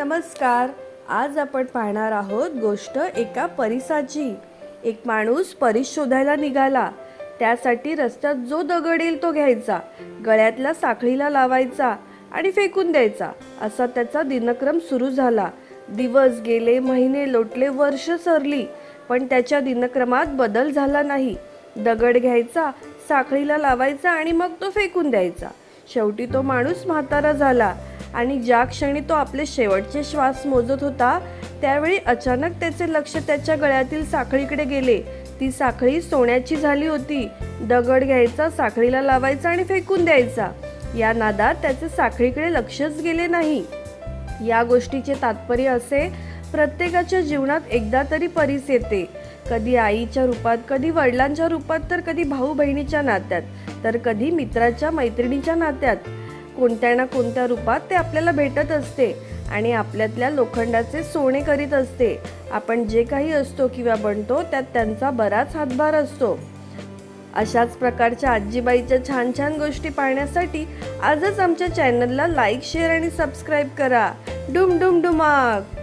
नमस्कार. आज आपण पाहणार आहोत गोष्ट एका परिसाची. एक माणूस परीस शोधायला निघाला. त्यासाठी रस्त्यात जो दगड येईल तो घ्यायचा गळ्यातल्या साखळीला लावायचा आणि फेकून द्यायचा असा त्याचा दिनक्रम सुरू झाला. दिवस गेले महिने लोटले वर्ष सरली पण त्याच्या दिनक्रमात बदल झाला नाही. दगड घ्यायचा साखळीला लावायचा आणि मग तो फेकून द्यायचा. शेवटी तो माणूस म्हातारा झाला. आणि ज्या क्षणी तो आपले शेवटचे श्वास मोजत होता त्यावेळी अचानक त्याचे लक्ष त्याच्या गळ्यातील साखळीकडे गेले. ती साखळी सोन्याची झाली होती. दगड घ्यायचा साखळीला लावायचा आणि फेकून द्यायचा. या नादात त्याचे साखळीकडे लक्षच गेले नाही. या गोष्टीचे तात्पर्य असे प्रत्येकाच्या जीवनात एकदा तरी परीस येते. कधी आईच्या रूपात कधी वडिलांच्या रूपात तर कधी भाऊ बहिणीच्या नात्यात तर कधी मित्राच्या मैत्रिणीच्या नात्यात. कोणत्या ना कोणत्या रूपात ते आपल्याला भेटत असते आणि आपल्यातल्या लोखंडाचे सोने करीत असते. आपण जे काही असतो किंवा बनतो त्यात त्यांचा बराच हातभार असतो. अशाच प्रकारच्या आजीबाईच्या छान छान गोष्टी पाहण्यासाठी आजच आमच्या चॅनलला लाईक शेअर आणि सबस्क्राईब करा. डुम डुम डुमाक!